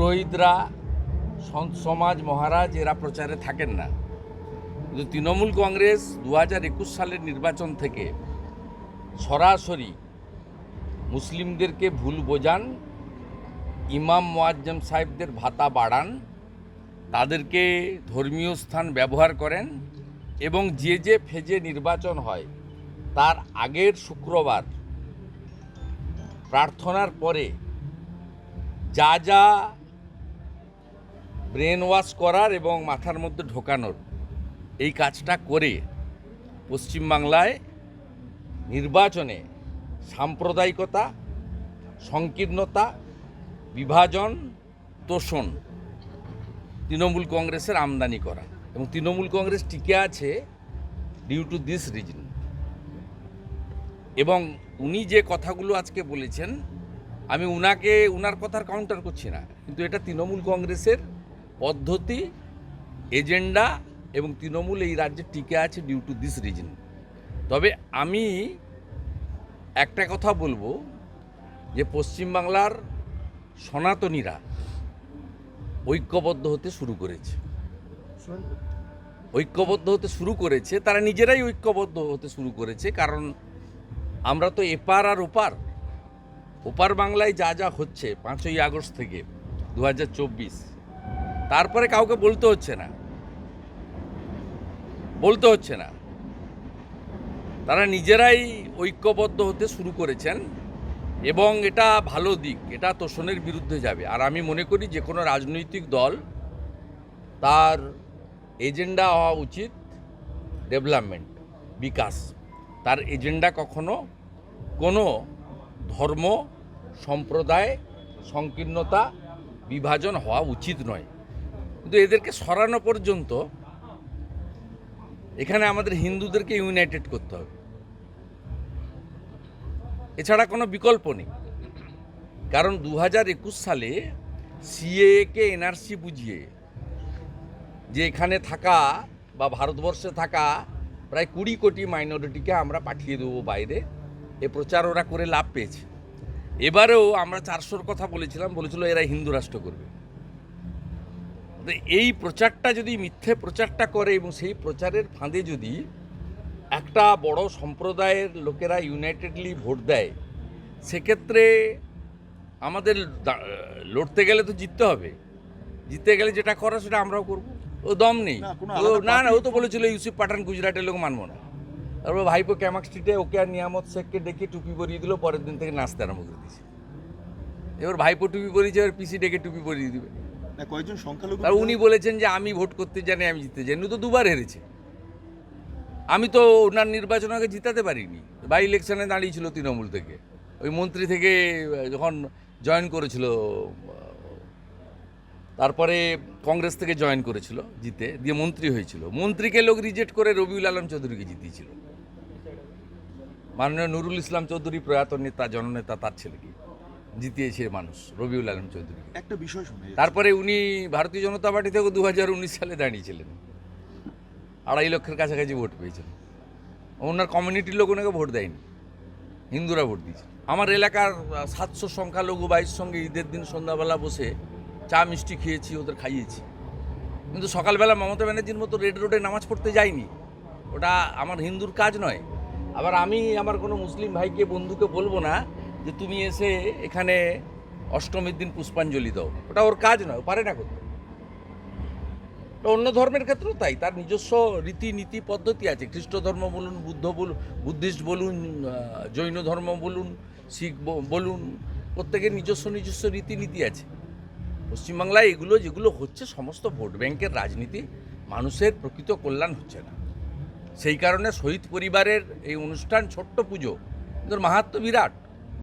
পুরোহিতরা সন্ত সমাজ মহারাজ এরা প্রচারে থাকেন না। কিন্তু তৃণমূল কংগ্রেস দু হাজার একুশ সালের নির্বাচন থেকে সরাসরি মুসলিমদেরকে ভুল বোঝান, ইমাম মোয়াজ্জম সাহেবদের ভাতা বাড়ান, তাদেরকে ধর্মীয় স্থান ব্যবহার করেন এবং যে যে ফেজে নির্বাচন হয়, তার আগের শুক্রবার প্রার্থনার পরে যা যা ব্রেন ওয়াশ করার এবং মাথার মধ্যে ঢোকানোর এই কাজটা করে পশ্চিমবাংলায় নির্বাচনে সাম্প্রদায়িকতা, সংকীর্ণতা, বিভাজন, তোষণ তৃণমূল কংগ্রেসের আমদানি করা এবং তৃণমূল কংগ্রেস টিকে আছে ডিউ টু দিস রিজন এবং উনি যে কথাগুলো আজকে বলেছেন, আমি উনাকে, উনার কথার কাউন্টার করছি না, কিন্তু এটা তৃণমূল কংগ্রেসের পদ্ধতি, এজেন্ডা এবং তৃণমূল এই রাজ্যে টিকে আছে ডিউ টু দিস রিজন তবে আমি একটা কথা বলব যে পশ্চিমবাংলার সনাতনীরা ঐক্যবদ্ধ হতে শুরু করেছে। ঐক্যবদ্ধ হতে শুরু করেছে, তারা নিজেরাই ঐক্যবদ্ধ হতে শুরু করেছে, কারণ আমরা তো এপার আর ওপার। ওপার বাংলায় যা যা হচ্ছে, পাঁচই আগস্ট থেকে দু হাজার চব্বিশ তারপরে কাউকে বলতে হচ্ছে না। বলতে হচ্ছে না। তারা নিজেরাই ঐক্যবদ্ধ হতে শুরু করেছেন এবং এটা ভালো দিক, এটা তোষণের বিরুদ্ধে যাবে। আর আমি মনে করি যে কোনো রাজনৈতিক দল তার এজেন্ডা হওয়া উচিত ডেভেলপমেন্ট, বিকাশ। তার এজেন্ডা কখনো কোনো ধর্ম, সম্প্রদায়, সংকীর্ণতা, বিভাজন হওয়া উচিত নয়। কিন্তু এদেরকে সরানো পর্যন্ত এখানে আমাদের হিন্দুদেরকে ইউনাইটেড করতে হবে। এছাড়া কোনো বিকল্প নেই। কারণ দু হাজার একুশ সালে সিএকে এনআরসি বুঝিয়ে যে এখানে থাকা বা ভারতবর্ষে থাকা প্রায় কুড়ি কোটি মাইনরিটিকে আমরা পাঠিয়ে দেবো বাইরে। এ প্রচার ওরা করে লাভ পেয়েছে। এবারেও আমরা চারশোর কথা বলেছিলাম, বলেছিল এরা হিন্দু রাষ্ট্র করবে। এই প্রচারটা যদি মিথ্যে প্রচারটা করে এবং সেই প্রচারের ফাঁদে যদি একটা বড় সম্প্রদায়ের লোকেরা ইউনাইটেডলি ভোট দেয় সেক্ষেত্রে আমাদের লড়তে গেলে তো জিততে হবে। জিততে গেলে যেটা করা সেটা আমরাও করব। ও দম নেই। না, ও না না ও তো বলেছিল ইউসুফ পাঠান গুজরাটের লোক মানবো না। তারপর ভাইপো ক্যামাক স্ট্রিটে ওকে আর নিয়ামত শেখকে ডেকে টুপি পরিয়ে দিল পরের দিন থেকে নাচতে আরম্ভ করে দিয়েছে। এবার ভাইপো টুপি পরিয়েছে এবার পিসি ডেকে টুপি পরিয়ে দিবে। না কয়েকজন সংখ্যালঘু আর উনি বলেছেন যে আমি ভোট করতে জানি আমি জিততে জানি তো দুবার হেরেছে। আমি তো ওনার নির্বাচন আগে জিতাতে পারিনি। বাই ইলেকশনে দাঁড়িয়েছিল তৃণমূল থেকে। ওই মন্ত্রী থেকে যখন জয়েন করেছিল তারপরে কংগ্রেস থেকে জয়েন করেছিল জিতে দিয়ে মন্ত্রী হয়েছিল। মন্ত্রীকে লোক রিজেক্ট করে রবিউল আলম চৌধুরীকে জিতিয়েছিল। মাননীয় নুরুল ইসলাম চৌধুরী প্রয়াত নেতা জননেতা তার ছেলেকে। জিতিয়েছে মানুষ রবিউল আলম চৌধুরী। একটা বিষয় শুনে তারপরে উনি ভারতীয় জনতা পার্টি থেকে দু হাজার উনিশ সালে দাঁড়িয়েছিলেন। আড়াই লক্ষের কাছাকাছি ভোট পেয়েছেন। ওনার কমিউনিটির লোক ওনাকে ভোট দেয়নি। হিন্দুরা ভোট দিয়েছে। আমার এলাকার সাতশো সংখ্যালঘু বাইশ সঙ্গে ঈদের দিন সন্ধ্যাবেলা বসে চা মিষ্টি খেয়েছি ওদের খাইয়েছি। কিন্তু সকালবেলা মমতা ব্যানার্জির মতো রেড রোডে নামাজ পড়তে যাইনি। ওটা আমার হিন্দুর কাজ নয়। আবার আমি আমার কোনো মুসলিম ভাইকে বন্ধুকে বলব না যে তুমি এসে এখানে অষ্টমীর দিন পুষ্পাঞ্জলি দাও। ওটা ওর কাজ নয় পারে না করতে। অন্য ধর্মের ক্ষেত্রেও তাই, তার নিজস্ব রীতি নীতি পদ্ধতি আছে। খ্রিস্ট ধর্ম বলুন, বুদ্ধ বলুন, বুদ্ধিস্ট বলুন জৈন ধর্ম বলুন, শিখ বলুন, প্রত্যেকের নিজস্ব নিজস্ব রীতিনীতি আছে। পশ্চিমবাংলায় এগুলো যেগুলো হচ্ছে সমস্ত ভোট ব্যাংকের রাজনীতি, মানুষের প্রকৃত কল্যাণ হচ্ছে না। সেই কারণে শহীদ পরিবারের এই অনুষ্ঠান, ছোট্ট পুজো, কিন্তু মাহাত্ম বিরাট